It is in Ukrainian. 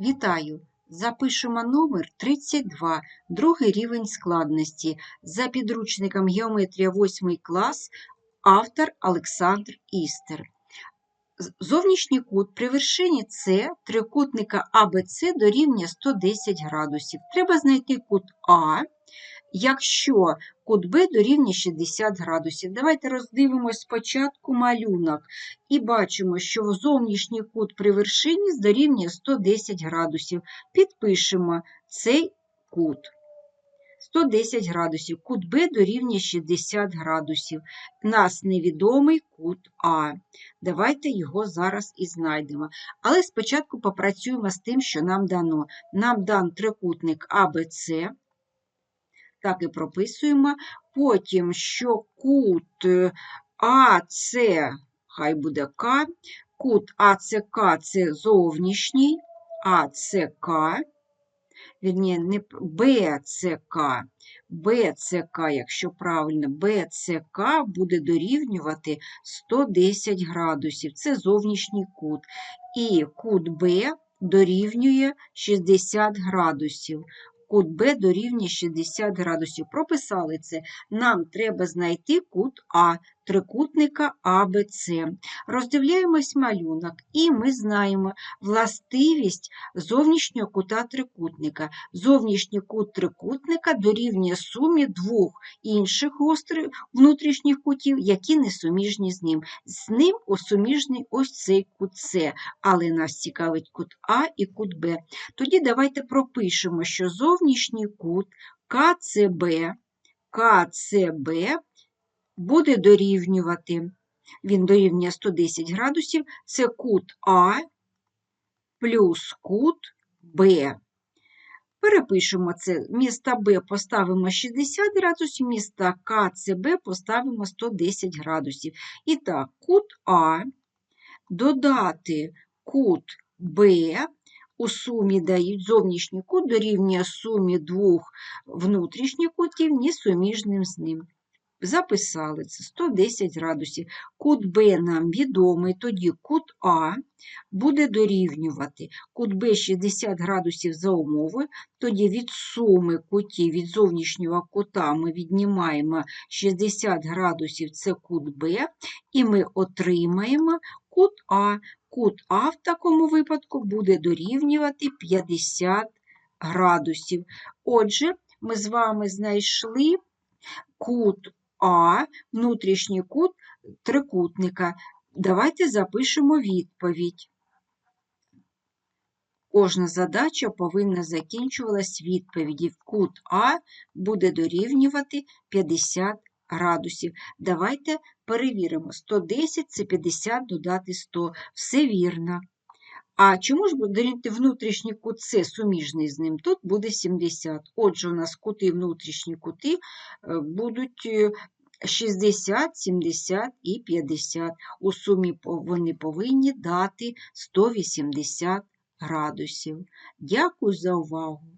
Вітаю! Запишемо номер 32, другий рівень складності за підручником Геометрія 8 клас, автор Олександр Істер. Зовнішній кут при вершині С трикутника АБЦ дорівнює 110 градусів. Треба знайти кут А, якщо кут Б дорівнює 60 градусів. Давайте роздивимось спочатку малюнок і бачимо, що зовнішній кут при вершині дорівнює 110 градусів. Підпишемо цей кут. 110 градусів. Кут Б дорівнює 60 градусів. Нас невідомий кут А. Давайте його зараз і знайдемо. Але спочатку попрацюємо з тим, що нам дано. Нам дан трикутник АБЦ. Так і прописуємо. Потім, що кут е, АЦ, хай буде К, кут АЦК це зовнішній, АЦК, вірні, не БЦК, БЦК, якщо правильно, БЦК буде дорівнювати 110 градусів. Це зовнішній кут. І кут Б дорівнює 60 градусів. Кут Б дорівнює 60 градусів. Прописали це. Нам треба знайти кут А, трикутника АБЦ. Роздивляємось малюнок, і ми знаємо властивість зовнішнього кута трикутника. Зовнішній кут трикутника дорівнює сумі двох інших гострих внутрішніх кутів, які не суміжні з ним. З ним суміжний ось цей кут С, але нас цікавить кут А і кут Б. Тоді давайте пропишемо, що зовнішній кут КЦБ, КЦБ буде дорівнювати. Він дорівнює 110 градусів. Це кут А плюс кут Б. Перепишемо це. Міста Б поставимо 60 градусів, міста КЦБ поставимо 110 градусів. І так, кут А додати кут Б у сумі дають зовнішній кут дорівнює сумі двох внутрішніх кутів, ні суміжним з ним. Записали це 110 градусів. Кут Б нам відомий, тоді кут А буде дорівнювати кут Б 60 градусів за умовою, тоді від суми кутів від зовнішнього кута ми віднімаємо 60 градусів, це кут Б, і ми отримаємо кут А. Кут А в такому випадку буде дорівнювати 50 градусів. Отже, ми з вами знайшли кут А, внутрішній кут трикутника. Давайте запишемо відповідь. Кожна задача повинна закінчувалась відповіді. Кут А буде дорівнювати 50 градусів. Давайте перевіримо. 110 – це 50 додати 100. Все вірно. А чому ж внутрішній кут С суміжний з ним? Тут буде 70. Отже, у нас кути внутрішні кути е, будуть е, 60, 70 і 50. У сумі вони повинні дати 180 градусів. Дякую за увагу!